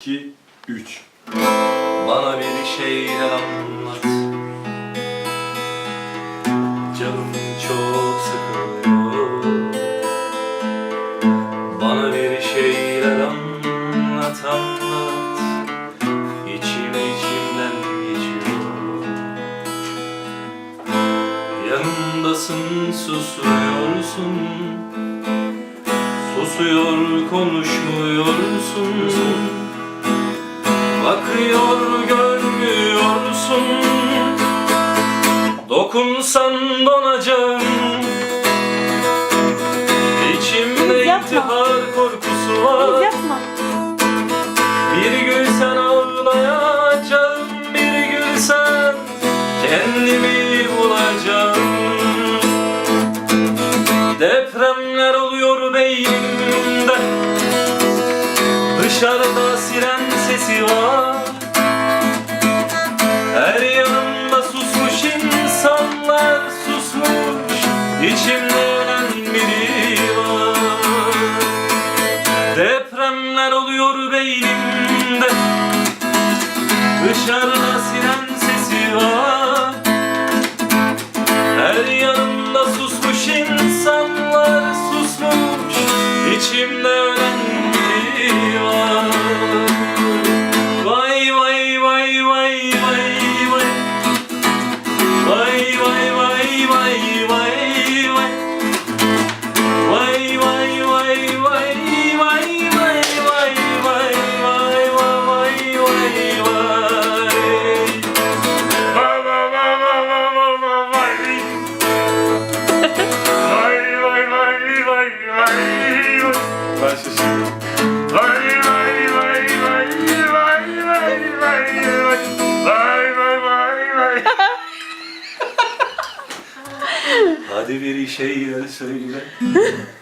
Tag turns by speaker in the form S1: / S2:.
S1: 2, 3.
S2: Bana bir şeyler anlat. Canım çok sıkılıyor. Bana bir şeyler anlat anlat. İçim içimden geçiyor. Yanımdasın susuyorsun. Susuyor konuşmuyorsun Dokunsan donacağım. İçimde intihar korkusu var.
S3: Yapma.
S2: Bir gün sen ağlayacağım Bir gün sen kendimi bulacağım. Depremler oluyor beynimde. Dışarıda siren sesi var İçimde ölen biri var. Depremler oluyor beynimde. Dışarıda siren sesi var. Her yanımda susmuş insanlar susmuş. İçimde ölen vay vay vay
S1: Başla
S2: Vay vay vay vay vay vay vay vay Vay vay vay vay Hadi bir şeyler söyle